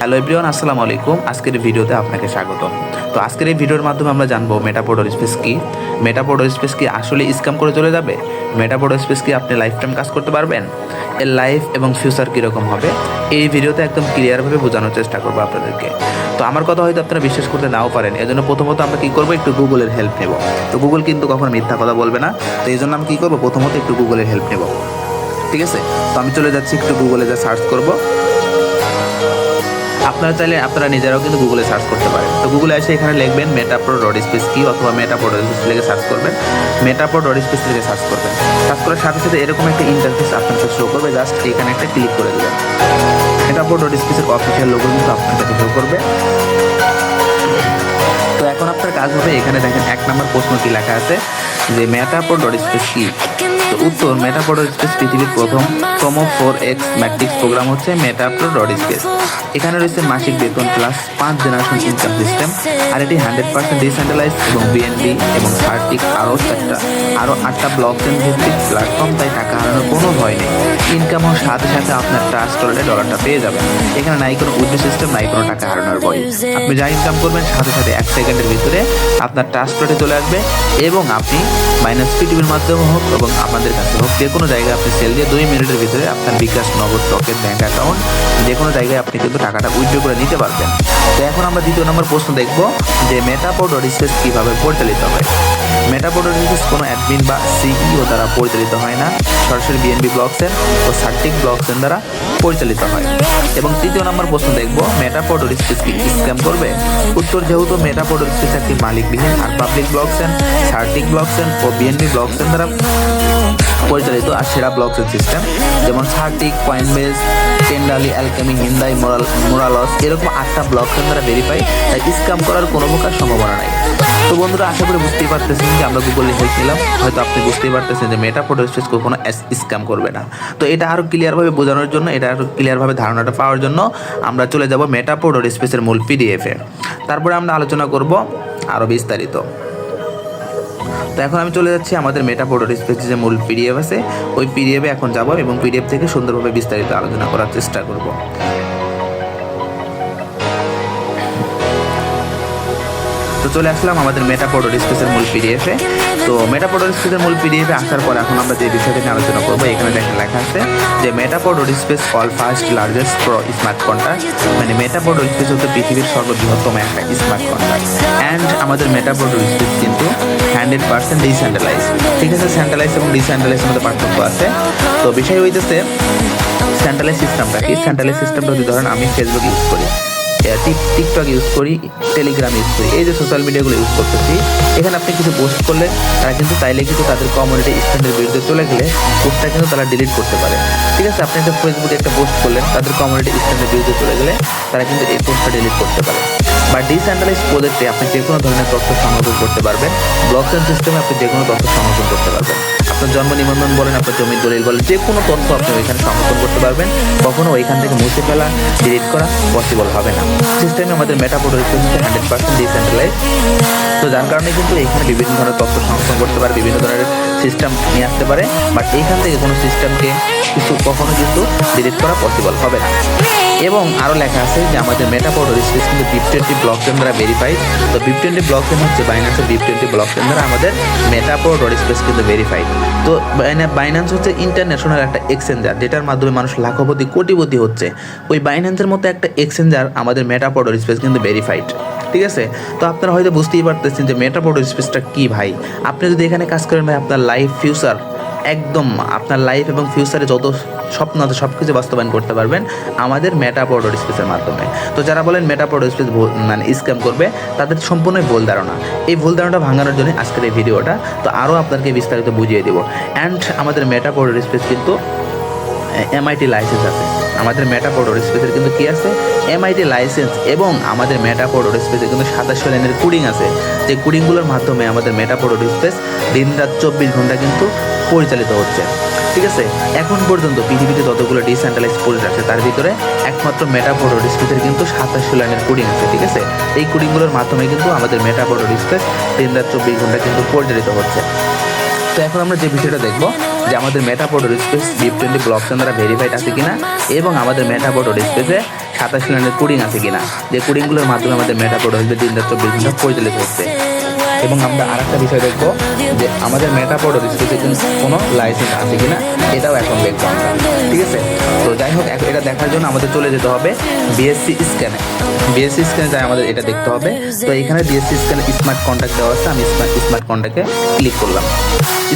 Hello everyone, আসসালামু আলাইকুম। আজকের ভিডিওতে আপনাকে স্বাগত তো আজকের এই ভিডিওর মাধ্যমে আমরা জানব মেটাপোডর স্পেস কি? মেটাপোডর স্পেস কি আসলে স্ক্যাম করে চলে যাবে? মেটাপোডর স্পেস কি আপনি লাইফ টাইম কাজ করতে পারবেন? এর লাইফ এবং ফিউচার কীরকম হবে? এই ভিডিওতে একদম ক্লিয়ারভাবে বোঝানোর চেষ্টা করব আপনাদেরকে। তো আমার কথা হয়তো আপনারা বিশ্বাস করতে নাও পারেন। এজন্য প্রথমত আমরা কী করব? একটু গুগলের হেল্প নেব। তো গুগল কিন্তু কখনো মিথ্যা কথা বলবে না। তো এই জন্য আমি কী করব? প্রথমত একটু গুগলের হেল্প নেব। ঠিক আছে? তো আমি চলে যাচ্ছি, একটু গুগলে যা সার্চ করব। আপনারা চাইলে আপনারা নিজেরাও কিন্তু গুগলে সার্চ করতে পারেন। তো গুগলে এসে এখানে লিখবেন মেটাপ্রো ডট স্পেস কি অথবা মেটাপ্রো ডট স্পেস লিখে সার্চ করবেন। মেটাপ্রো ডট স্পেস লিখে সার্চ করবেন। সার্চ করার সাথে সাথে এরকম একটা ইন্টারফেস আপনাকে শো করবে। জাস্ট এখানে একটা ক্লিক করে দেবেন। মেটাপ্রো ডট স্পেসের অফিসিয়াল লোগো কিন্তু আপনার কাছে শো করবে। তো এখন আপনার কাজ হবে, এখানে দেখেন এক নম্বর প্রশ্ন কি লেখা আছে যে মেটাপ্রো ডট স্পেস কি উত্তর মেটাপ্রো স্পেস পৃথিবীর প্রথম তম ফোর এক্স ম্যাট্রিক্স প্রোগ্রাম হচ্ছে মেটাপ্রো ডট স্পেস এখানে রয়েছে মাসিক বেতন প্লাস পাঁচ জেনারেশন ইনকাম সিস্টেম আর এটি হান্ড্রেড পার্সেন্ট ডিসেন্ট্রালাইজ এবং বিএনবি এবং থার্টিক আরও চারটা। আরও আটটা ব্লক চেন ভিত্তিক প্ল্যাটফর্ম তাই টাকা হারানোর কোনো ভয় নেই। ইনকাম হওয়ার সাথে সাথে আপনার ট্রাস্ট ওয়ালেটে ডলারটা পেয়ে যাবেন। এখানে নাই কোনো উইথড্র সিস্টেম নাই কোনো টাকা হারানোর ভয়। আপনি যা ইনকাম করবেন, সাথে সাথে এক সেকেন্ডের ভিতরে আপনার ট্রাস্ট ওয়ালেটে চলে আসবে এবং আপনি মাইনাস পিটিভির মাধ্যমে হোক এবং আমাদের কাছে হোক, যে কোনো জায়গায় আপনি সেল দিয়ে দুই মিনিটের ভিতরে আপনার বিকাশ নগদ রকেট ব্যাঙ্ক অ্যাকাউন্ট যে কোনো জায়গায় আপনি কিন্তু টাকাটা উইথড্র করে নিতে পারবেন। তো এখন আমরা দ্বিতীয় নম্বর প্রশ্ন দেখব যে মেটাপোড রিসেস কীভাবে পরিচালিত হয়? মেটাপোড রিসেস কোনো অ্যাডমিন বা সিইও দ্বারা পরিচালিত হয় না, সরাসরি বিএনবি ব্লকসের ও সার্টিক ব্লকসের দ্বারা পরিচালিত হয়। এবং তৃতীয় নম্বর প্রশ্ন দেখব মেটাপোড রিসেস কি স্ক্যাম করবে? উত্তর, যেহেতু মেটাপোড রিসেস একটি মালিকবিহীন আর পাবলিক ব্লকসেন সার্টিক ব্লকসেন ও বিএনবি ব্লকসেন দ্বারা পরিচালিত আর সেরা ব্লকসের সিস্টেম যেমন সার্টিক কয়েনবেস টেন্ডালি অ্যালকেমি হিন্দাই মোরাল মোরালস এরকম আটটা ব্লক দ্বারা ভেরিফাই তাই স্ক্যাম করার কোনো প্রকার সম্ভাবনা নাই। তো বন্ধুরা, আশা করি বুঝতেই পারতেছেন যে আমরা গুগলে হেল্প হয়তো আপনি বুঝতেই পারতেছেন যে মেটা ফটো স্পেস কখনো স্ক্যাম করবে না। তো এটা আরও ক্লিয়ারভাবে বোঝানোর জন্য, এটা আরও ক্লিয়ারভাবে ধারণাটা পাওয়ার জন্য আমরা চলে যাব মেটা ফটো স্পেসের মূল পিডিএফে তারপরে আমরা আলোচনা করব আরও বিস্তারিত। তো এখন আমি চলে যাচ্ছি আমাদের মেটা পোর্টাল স্পেসে যে মূল পিডিএফ আছে, ওই পিডিএফে এখন যাব এবং পিডিএফ থেকে সুন্দরভাবে বিস্তারিত আলোচনা করার চেষ্টা করব। তো চলে আসলাম আমাদের মেটা পোর্টাল স্পেসের মূল পিডিএফে তো মেটা পোর্টাল স্পেসের মূল পিডিএফে আসার পর এখন আমরা যে বিষয়টা নিয়ে আলোচনা করব, এখানে দেখেন লেখা আছে যে meta portal space all first largest pro smart contract মানে পোর্টাল স্পেস হচ্ছে পৃথিবীর সর্ববৃহত্তম একটা স্মার্ট কন্ট্রাক্ট আমাদের মেটা পোর্টাল কিন্তু হান্ড্রেড পার্সেন্ট ডিসেন্ট্রালাইজ ঠিক আছে? সেন্ট্রালাইজ এবং ডিসেন্ট্রালাইজের মধ্যে পার্থক্য আছে। তো বিষয় হইতেছে সেন্ট্রালাইজ সিস্টেমটা কি? সেন্ট্রালাইজ সিস্টেমটা যদি ধরেন, আমি ফেসবুক ইউজ করি টিকটক ইউজ করি টেলিগ্রাম ইউজ করি, এই যে সোশ্যাল মিডিয়াগুলো ইউজ করতেছি, এখানে আপনি কিছু পোস্ট করলে তারা কিন্তু চাইলে কিন্তু তাদের কমিউনিটি স্ট্যান্ডের বিরুদ্ধে চলে গেলে পোস্টটা কিন্তু তারা ডিলিট করতে পারে। ঠিক আছে? আপনি একটা ফেসবুকে একটা পোস্ট করলেন, তাদের কমিউনিটি স্ট্যান্ডের বিরুদ্ধে চলে গেলে তারা কিন্তু এই পোস্টটা ডিলিট করতে পারে। বা ডিসেন্ট্রালাইজ প্রজেক্টে আপনি যে কোনো ধরনের তথ্য সংরক্ষণ করতে পারবেন। ব্লকচেন সিস্টেমে আপনি যে কোনো তথ্য সংরক্ষণ করতে পারবেন। আপনার জন্ম নিবন্ধন বলেন, আপনার জমির দলিল বলেন যে কোনো তথ্য আপনি ওইখানে সংরক্ষণ করতে পারবেন। কখনো ওইখান থেকে মুছে ফেলা ডিলিট করা পসিবল হবে না। সিস্টেমে আমাদের মেটাপোড হচ্ছে হান্ড্রেড পার্সেন্ট ডিসেন্ট্রালাইজ তো যার কারণে কিন্তু এখানে বিভিন্ন ধরনের তথ্য সংরক্ষণ করতে পারে, বিভিন্ন ধরনের সিস্টেম নিয়ে আসতে পারে বাট এইখান থেকে কোনো সিস্টেমকে কিছু কখনো কিন্তু ডিলিট করা পসিবল হবে না। এবং আরও লেখা আছে যে আমাদের মেটাপোড স্পেস কিন্তু বিপ টোয়েন্টি ব্লক চেন দ্বারা ভেরিফাইড তো বিপ টোয়েন্টি ব্লক চেন হচ্ছে বাইন্যান্সের বিপ টোয়েন্টি ব্লক চেন দ্বারা আমাদের মেটাপোড স্পেস কিন্তু ভেরিফাইড তো বাইন্যান্স হচ্ছে ইন্টারন্যাশনাল একটা এক্সচেঞ্জার যেটার মাধ্যমে মানুষ লাখপতি, কোটিপতি হচ্ছে। ওই বাইন্যান্সের মতো একটা এক্সচেঞ্জার আমাদের মেটাপোড স্পেস কিন্তু ভেরিফাইড ঠিক আছে? তো আপনারা হয়তো বুঝতেই পারতেছেন যে মেটাপোড স্পেসটা কী ভাই? আপনি যদি এখানে কাজ করেন ভাই, আপনার লাইফ ফিউচার একদম, আপনার লাইফ এবং ফিউচারে যত স্বপ্ন আছে সব কিছু বাস্তবায়ন করতে পারবেন আমাদের মেটাপোড স্পেসের মাধ্যমে। তো যারা বলেন মেটাপোড স্পেস মানে স্ক্যাম করবে, তাদের সম্পূর্ণই ভুল ধারণা। এই ভুল ধারণাটা ভাঙানোর জন্য আজকের এই ভিডিওটা, তো আরও আপনাকে বিস্তারিত বুঝিয়ে দেবো। অ্যান্ড আমাদের মেটাপোড স্পেস কিন্তু এমআইটি লাইসেন্স আছে। আমাদের মেটাপোড স্পেসের কিন্তু কি আছে? এমআইটি লাইসেন্স এবং আমাদের মেটাপোড স্পেসে কিন্তু সাতাশশো লাইনের কুডিং আছে। যে কুডিংগুলোর মাধ্যমে আমাদের মেটাপোড স্পেস দিন রাত চব্বিশ ঘণ্টা কিন্তু পরিচালিত হচ্ছে। ঠিক আছে? এখন পর্যন্ত পৃথিবীতে যতগুলো ডিসেন্ট্রালাইজ প্রজেক্ট আছে, তার ভিতরে একমাত্র মেটাপোড স্পেসের কিন্তু সাতাশশো লাইনের কোডিং আছে, ঠিক আছে? এই কোডিংগুলোর মাধ্যমে কিন্তু আমাদের মেটাপোড স্পেস দিন রাত চব্বিশ ঘণ্টা কিন্তু পরিচালিত হচ্ছে। তো এখন আমরা যে বিষয়টা দেখব যে আমাদের metaport space BEP twenty block দ্বারা ভেরিফাইড আছে কিনা এবং আমাদের মেটাপোর্ট স্পেসে সাতাশ লাইনের কুডিং আছে কিনা। যে কুডিংগুলোর মাধ্যমে আমাদের মেটাপোর্ট হচ্ছে দিন রাত চব্বিশ ঘণ্টা পরিচালিত হচ্ছে। এবং আমরা আর একটা বিষয় দেখব যে আমাদের মেটাপোর্ট স্পেসে কোনো লাইসেন্স আছে কিনা, এটাও এখন দেখব আমরা ঠিক আছে? যাই হোক এটা দেখার জন্য আমাদের চলে যেতে হবে বিএসসি স্ক্যানে বিএসসি স্ক্যানে যাই আমাদের এটা দেখতে হবে। তো এখানে বিএসসি স্ক্যানে স্মার্ট কন্ট্যাক্ট দেওয়া আছে। আমি স্মার্ট স্মার্ট কন্ট্যাক্টে ক্লিক করলাম।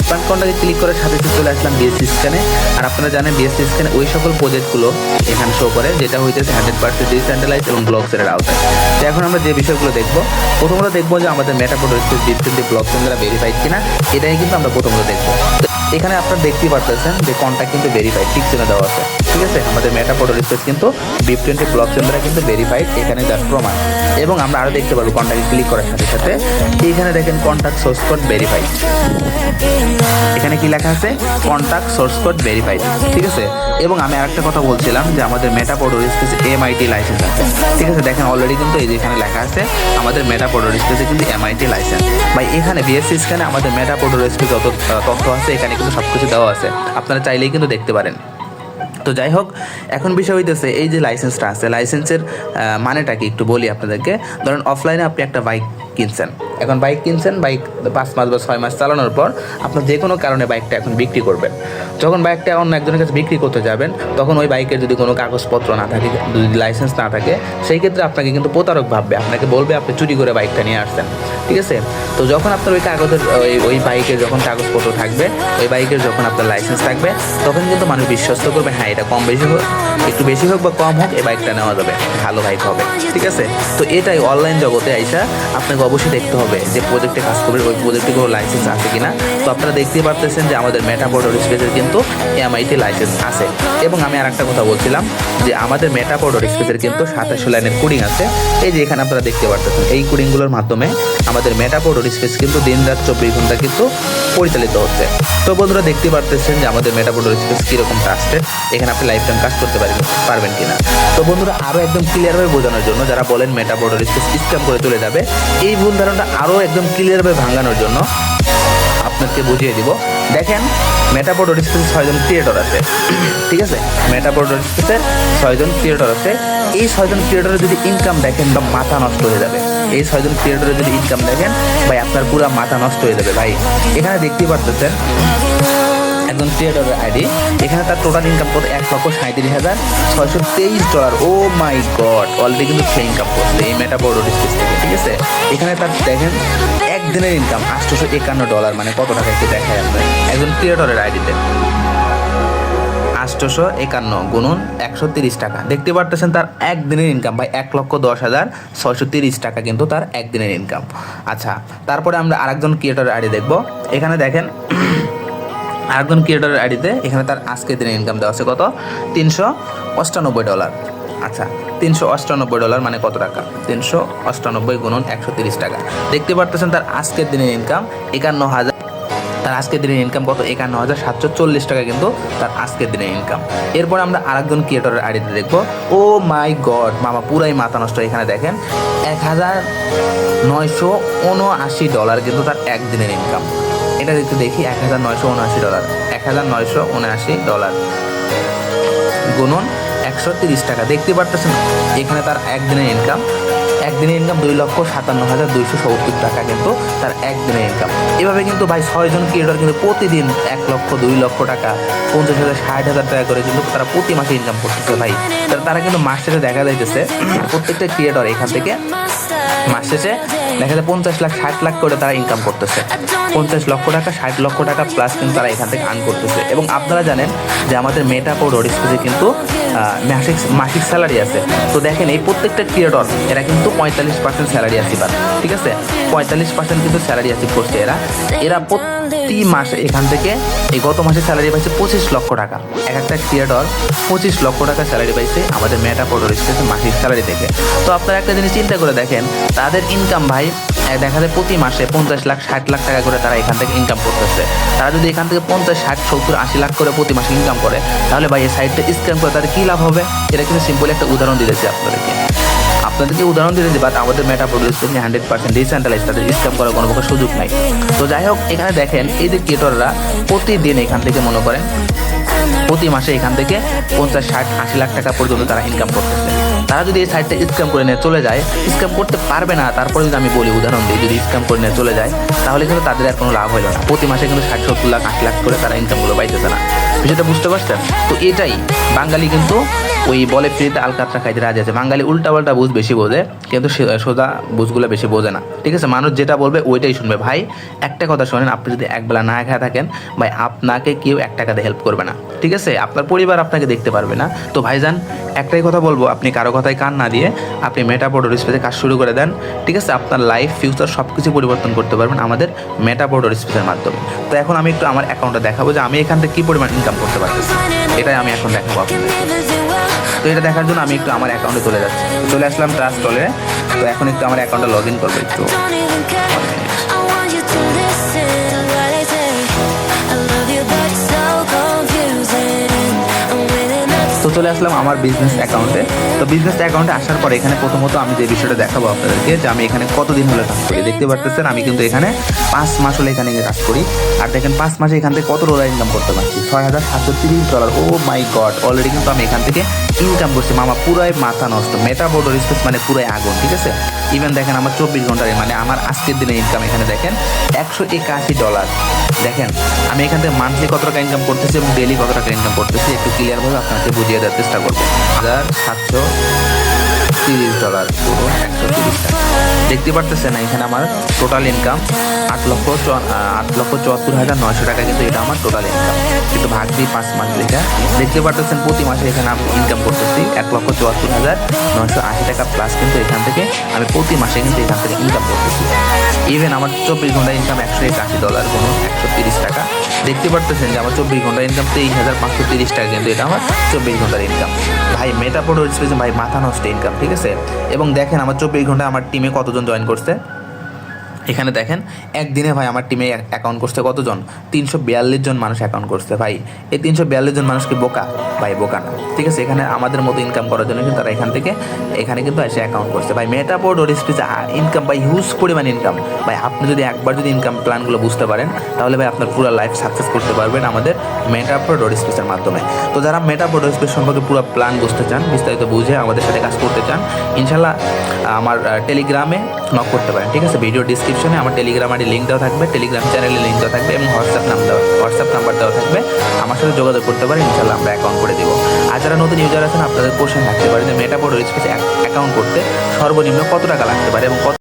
স্মার্ট কন্ট্যাক্টে ক্লিক করার সাথে সাথে চলে আসলাম বিএসসি স্ক্যানে আর আপনারা জানেন বিএসসি স্ক্যানে ওই সকল প্রজেক্টগুলো এখানে শো করে, যেটা হইতেছে হান্ড্রেড পার্সেন্ট ডিসেন্ট্রালাইজ এবং ব্লকসের আওতায়। তো এখন আমরা যে বিষয়গুলো দেখব, প্রথমত দেখব যে আমাদের মেটাপোর্ট স্পেস ডিপটেন্টি ব্লকসেন দ্বারা ভেরিফাইড কিনা, এটাই কিন্তু আমরা প্রথমত দেখব। এখানে আপনারা দেখতেই পারতেছেন যে কন্ট্যাক্ট কিন্তু ভেরিফাইড ঠিক চিনে দেওয়া আছে। ঠিক আছে? আমাদের মেটাপোর্ট স্পেস কিন্তু বিপ টোয়েন্টি ব্লকচেন দ্বারা কিন্তু ভেরিফাইড এখানে যার প্রমাণ। এবং আমরা আরও দেখতে পারব কন্ট্যাক্ট ক্লিক করার সাথে সাথে। এইখানে দেখেন কন্ট্যাক্ট সোর্স কোড ভেরিফাইড এখানে কি লেখা আছে? কন্ট্যাক্ট সোর্স কোড ভেরিফাইড ঠিক আছে? এবং আমি আরেকটা কথা বলছিলাম যে আমাদের মেটাপোর্ট স্পেসে এমআইটি লাইসেন্স আছে। ঠিক আছে? দেখেন অলরেডি কিন্তু এই যে এখানে লেখা আছে, আমাদের মেটাপোর্ট স্পেসে কিন্তু এমআইটি লাইসেন্স বা এখানে বিএসসি স্ক্যানে আমাদের মেটাপোর্ট স্পেস যত তথ্য আছে, এখানে কিন্তু সব কিছু দেওয়া আছে। আপনারা চাইলেই কিন্তু দেখতে পারেন। তো যাই হোক, এখন বিষয় হইতেছে এই যে লাইসেন্সটা আছে লাইসেন্সের মানেটা কি একটু বলি আপনাদেরকে। ধরেন অফলাইনে আপনি একটা বাইক কিনছেন। এখন বাইক কিনছেন, বাইক পাঁচ মাস বা ছয় মাস চালানোর পর আপনার যে কোনো কারণে বাইকটা এখন বিক্রি করবেন। যখন বাইকটা অন্য একজনের কাছে বিক্রি করতে যাবেন, তখন ওই বাইকের যদি কোনো কাগজপত্র না থাকে, যদি লাইসেন্স না থাকে, সেই ক্ষেত্রে আপনাকে কিন্তু প্রতারক ভাববে, আপনাকে বলবে আপনি চুরি করে বাইকটা নিয়ে আসছেন। ঠিক আছে? তো যখন আপনার ওই কাগজের, ওই ওই বাইকের যখন কাগজপত্র থাকবে, ওই বাইকের যখন আপনার লাইসেন্স থাকবে, তখন কিন্তু মানুষ বিশ্বস্ত করবে হ্যাঁ এটা কম বেশি হোক, একটু বেশি হোক বা কম হোক, এই বাইকটা নেওয়া যাবে, ভালো বাইক হবে। ঠিক আছে? তো এটাই অনলাইন জগতে আইসা আপনাকে অবশ্যই দেখতে হবে যে প্রজেক্টে কাজ করবে ওই প্রজেক্টে কোনো লাইসেন্স আছে কিনা। তো আপনারা দেখতেই পারতেছেন যে আমাদের মেটাপোর্ডর স্পেসের কিন্তু এমআইটি লাইসেন্স আছে। এবং আমি আর একটা কথা বলছিলাম যে আমাদের মেটাপোর্ডর স্পেসের কিন্তু সাতাশশো লাইনের কোডিং আছে। এই যে এখানে আপনারা দেখতে পারতেছেন, এই কোডিংগুলোর মাধ্যমে আমাদের মেটাপোর্ডর স্পেস কিন্তু দিন রাত চব্বিশ ঘণ্টা কিন্তু পরিচালিত হচ্ছে। তো বন্ধুরা দেখতে পারতেছেন যে আমাদের মেটাবোর্ড স্পেস কীরকম টাস্টের এখানে আপনি লাইফ টাইম কাজ করতে পারবেন পারবেন কিনা। তো বন্ধুরা আরও একদম ক্লিয়ারভাবে বোঝানোর জন্য যারা বলেন মেটাবোর্ড স্পেস স্ক্যাম করে চলে যাবে, এই ভুল ধারণাটা আরও একদম ক্লিয়ারভাবে ভাঙানোর জন্য আপনাকে বুঝিয়ে দিব। দেখেন মেটাবোর্ড স্পেসে ছয়জন ক্রিয়েটর আছে। ঠিক আছে? মেটাবোর্ড স্পেসে ছয়জন ক্রিয়েটর আছে। এই ছয়জন ক্রিয়েটরের যদি ইনকাম দেখেন, বা মাথা নষ্ট হয়ে যাবে। এই ছয়জন ক্রিয়েটরের যদি ইনকাম দেখেন, ভাই আপনার পুরো মাথা নষ্ট হয়ে যাবে, ভাই। এখানে দেখতেই পারতেছেন, একজন ক্রিয়েটরের আইডি এখানে তার টোটাল ইনকাম কত? এক লক্ষ সাঁত্রিশ হাজার ছয়শো তেইশ dollar oh my God already কিন্তু সে ইনকাম করছে, এই মেটাপোর্ট স্পেস থেকে, ঠিক আছে? এখানে তার দেখেন, একদিনের ইনকাম আটশোশো একান্ন ডলার মানে কত টাকা একটু দেখায় আপনার একজন ক্রিয়েটরের আইডিতে আটশোশো একান্ন গুণন একশো তিরিশ টাকা। দেখতে পারতেছেন তার একদিনের ইনকাম ভাই এক লক্ষ দশ হাজার ছয়শো তিরিশ টাকা কিন্তু তার একদিনের ইনকাম আচ্ছা তারপরে আমরা আরেকজন ক্রিয়েটরের আইডি দেখব। এখানে দেখেন, আরেকজন ক্রিয়েটরের আইডিতে এখানে তার আজকের দিনের ইনকাম দেওয়া আছে কত? তিনশো অষ্টানব্বই ডলার আচ্ছা তিনশো অষ্টানব্বই ডলার মানে কত টাকা? তিনশো অষ্টানব্বই গুণন একশো তিরিশ টাকা। দেখতে পারতেছেন তার আজকের দিনের ইনকাম একান্ন হাজার তার আজকের দিনের ইনকাম কত? একান্ন হাজার সাতশো চল্লিশ টাকা কিন্তু তার আজকের দিনের ইনকাম এরপর আমরা আরেকজন ক্রিয়েটরের আইডিতে দেখব। ও মাই গড, মামা পুরাই মাথা নষ্ট এখানে দেখেন। এক হাজার নয়শো উনআশি ডলার কিন্তু তার একদিনের ইনকাম এটা একটু দেখি এক হাজার নয়শো উনআশি ডলার। এক হাজার নয়শো উনআশি ডলার। গুণন একশো তিরিশ টাকা। দেখতে পারতেছেন এখানে তার একদিনের ইনকাম একদিনের ইনকাম দুই লক্ষ সাতান্ন হাজার দুইশো সত্তর টাকা কিন্তু তার একদিনের ইনকাম এভাবে কিন্তু ভাই ছয়জন ক্রিয়েটর কিন্তু প্রতিদিন এক লক্ষ, দুই লক্ষ টাকা, পঞ্চাশ হাজার, ষাট হাজার টাকা করে কিন্তু তারা প্রতি মাসে ইনকাম করতেছে ভাই। তারা- কিন্তু মাস শেষে দেখা যাইতেছে প্রত্যেকটা ক্রিয়েটর এখান থেকে মাস শেষে দেখা যায় পঞ্চাশ লাখ, ষাট লাখ করে তারা ইনকাম করতেছে। পঞ্চাশ লক্ষ টাকা, ষাট লক্ষ টাকা প্লাস কিন্তু তারা এখান থেকে আর্ন করতেছে। এবং আপনারা জানেন যে আমাদের মেটাপ ও রোডিস্পেসে কিন্তু মাসিক মাসিক স্যালারি আছে। তো দেখেন এই প্রত্যেকটা ক্রিয়েটর এরা কিন্তু পঁয়তাল্লিশ পার্সেন্ট স্যালারি আসিব ঠিক আছে? পঁয়তাল্লিশ পার্সেন্ট কিন্তু স্যালারি আসিভ করছে এরা। এরা প্রতি মাসে এখান থেকে, এই গত মাসে স্যালারি পাইছে পঁচিশ লক্ষ টাকা। এক একটা ক্রিয়েটর পঁচিশ লক্ষ টাকা স্যালারি পাইছে আমাদের মেটাপ ও রোডিস্পেসে মাসিক স্যালারি থেকে। তো আপনারা একটা জিনিস চিন্তা করে দেখেন তাদের ইনকাম ভাই দেখা যায় প্রতি মাসে পঞ্চাশ লাখ, ষাট লাখ টাকা করে তারা এখান থেকে ইনকাম করতেছে। তারা যদি এখান থেকে পঞ্চাশ, ষাট, সত্তর, আশি লাখ করে প্রতি মাসে ইনকাম করে, তাহলে ভাই এই সাইডটা স্ক্যান করে তাদের কী লাভ হবে? এটা কিন্তু সিম্পল একটা উদাহরণ দিয়েছি আপনাদেরকে। আপনাদেরকে উদাহরণ দিতে যে বাট আমাদের meta produce hundred percent decentralize তাদের স্ক্যাম করার কোনো প্রকার সুযোগ নাই। তো যাই হোক, এখানে দেখেন, এই যে ক্রিয়েটররা প্রতিদিন এখান থেকে মনে করেন, প্রতি মাসে এখান থেকে পঞ্চাশ, ষাট, আশি লাখ টাকা পর্যন্ত তারা ইনকাম করতেছে। তারা যদি এই সাইটটা স্ক্যাম করে নিয়ে চলে যায় স্ক্যাম করতে পারবে না, তারপরে যদি আমি বলি উদাহরণ দিই, যদি স্ক্যাম করে নিয়ে চলে যায়, তাহলে কিন্তু তাদের আর কোনো লাভ হলো না। প্রতি মাসে কিন্তু ষাট, সত্তর লাখ আট লাখ করে তারা ইনকামগুলো পাইতেছে না। বিষয়টা বুঝতে পারছেন তো এটাই। বাঙালি কিন্তু ওই বলে ফ্রিতে আলকাতরা খাইতে রাজি আছে। বাঙালি উল্টা পাল্টা বুঝ বেশি বোঝে, কিন্তু সোজা বুঝগুলো বেশি বোঝে না। ঠিক আছে? মানুষ যেটা বলবে ওইটাই শুনবে। ভাই, একটা কথা শোনেন, আপনি যদি একবেলা না খেয়ে থাকেন, ভাই, আপনাকে কেউ এক টাকাতে হেল্প করবে না। ঠিক আছে? আপনার পরিবার আপনাকে দেখতে পারবে না। তো ভাইজান, একটাই কথা বলব, আপনি কারও কথায় কান না দিয়ে আপনি মেটাপোর্ডর স্পেসে কাজ শুরু করে দেন। ঠিক আছে? আপনার লাইফ ফিউচার সব কিছু পরিবর্তন করতে পারবেন আমাদের মেটাপোর্ডর স্পেসের মাধ্যমে। তো এখন আমি একটু আমার অ্যাকাউন্টে দেখাবো যে আমি এখান থেকে কী পরিমাণ ইনকাম করতে পারতেছি এটাই আমি এখন দেখাবো তো এটা দেখার জন্য আমি একটু আমার অ্যাকাউন্টে চলে যাচ্ছি। চলে আসলাম ট্রাস্ট টলে তো এখন একটু আমার অ্যাকাউন্টে লগ ইন করব একটু। তো চলে আসলাম আমার বিজনেস অ্যাকাউন্টে তো বিজনেস অ্যাকাউন্টে আসার পরে এখানে প্রথমত আমি যে বিষয়টা দেখাবো আপনাদেরকে, যে আমি এখানে কতদিন হলে কাজ করি। দেখতে পারতেছেন, আমি কিন্তু এখানে পাঁচ মাস হলে এখানে কাজ করি। আর দেখেন পাঁচ মাসে এখান থেকে কত ডলার ইনকাম করতে পারছি? ছয় হাজার সাতশো তিরিশ dollar oh my God already কিন্তু আমি এখান থেকে ইনকাম করছি। মামা পুরাই মাথা নষ্ট। মেটা বোর্ডর স্পেস মানে পুরাই আগুন, ঠিক আছে? ইভেন দেখেন আমার চব্বিশ ঘণ্টার মানে আমার আজকের দিনে ইনকাম এখানে দেখেন, একশো একাশি ডলার দেখেন, আমি এখান থেকে মান্থলি কত টাকা ইনকাম করতেছি এবং ডেলি কত টাকা ইনকাম করতেছি, একটু ক্লিয়ারভাবে আপনাকে বুঝিয়ে দেওয়ার চেষ্টা করব। হাজার সাতশো তিরিশ ডলার পুরো একশো তিরিশ টাকা। দেখতে পারতেছেন এখানে আমার টোটাল ইনকাম আট লক্ষ আট লক্ষ চুয়াত্তর হাজার নয়শো টাকা, কিন্তু এটা আমার টোটাল ইনকাম কিন্তু ভাগ দিই পাঁচ মাস লেখা। দেখতে পারতেছেন প্রতি মাসে এখানে আমি ইনকাম করতেছি এক লক্ষ চুয়াত্তর হাজার নয়শো আশি টাকা প্লাস কিন্তু এখান থেকে আমি প্রতি মাসে কিন্তু এখান থেকে ইনকাম করতেছি। ইভেন আমার চব্বিশ ঘণ্টা ইনকাম একশো একাশি ডলার কোনো একশো তিরিশ টাকা। দেখতে পারতেছেন যে আমার চব্বিশ ঘণ্টা ইনকাম তেইশ হাজার পাঁচশো তিরিশ টাকা, কিন্তু এটা আমার চব্বিশ ঘণ্টার ইনকাম ভাই মেটাপোর্ট হচ্ছে ভাই, মাথা নষ্ট ইনকাম ঠিক আছে? এবং দেখেন আমার চব্বিশ ঘণ্টা আমার টিমে কতজন জয়েন করছে। এখানে দেখেন, একদিনে ভাই আমার টিমে অ্যাকাউন্ট করছে কতজন? তিনশো বিয়াল্লিশ জন মানুষ অ্যাকাউন্ট করছে ভাই। এই তিনশো বিয়াল্লিশ জন মানুষকে বোকা? ভাই, বোকা না। ঠিক আছে, এখানে আমাদের মতো ইনকাম করার জন্য কিন্তু তারা এখান থেকে, এখানে কিন্তু এসে অ্যাকাউন্ট করছে। ভাই মেটাপোর্ট ওর স্পিচ ইনকাম ভাই হিউজ পরিমাণ ইনকাম ভাই, আপনি যদি একবার যদি ইনকাম প্ল্যানগুলো বুঝতে পারেন, তাহলে ভাই আপনার পুরো লাইফ সাকসেস করতে পারবেন আমাদের মেটাপোর্ট ওর স্পিচের মাধ্যমে। তো যারা মেটাপোর্ট ওর স্পিচ সম্পর্কে পুরো প্ল্যান বুঝতে চান, বিস্তারিত বুঝে আমাদের সাথে কাজ করতে চান ইনশাল্লাহ আমার টেলিগ্রামে নক করতে পারেন। ঠিক আছে ভিডিও ডিসক্রিপশনে আমার টেলিগ্রাম আইডি লিঙ্ক দেওয়া থাকবে টেলিগ্রাম চ্যানেলে লিঙ্ক দেওয়া থাকবে এবং হোয়াটসঅ্যাপ নাম দেওয়া হোয়াটসঅ্যাপ নাম্বার দেওয়া থাকবে। আমার সাথে যোগাযোগ করতে পারেন ইনশাল্লাহ আমরা অ্যাকাউন্ট করে দেবো। আর যারা নতুন ইউজার আছেন, আপনাদের কোশ্চেন থাকতে পারে যে মেটাপোর স্পেস অ্যাকাউন্ট করতে সর্বনিম্ন কত টাকা লাগতে পারে এবং কত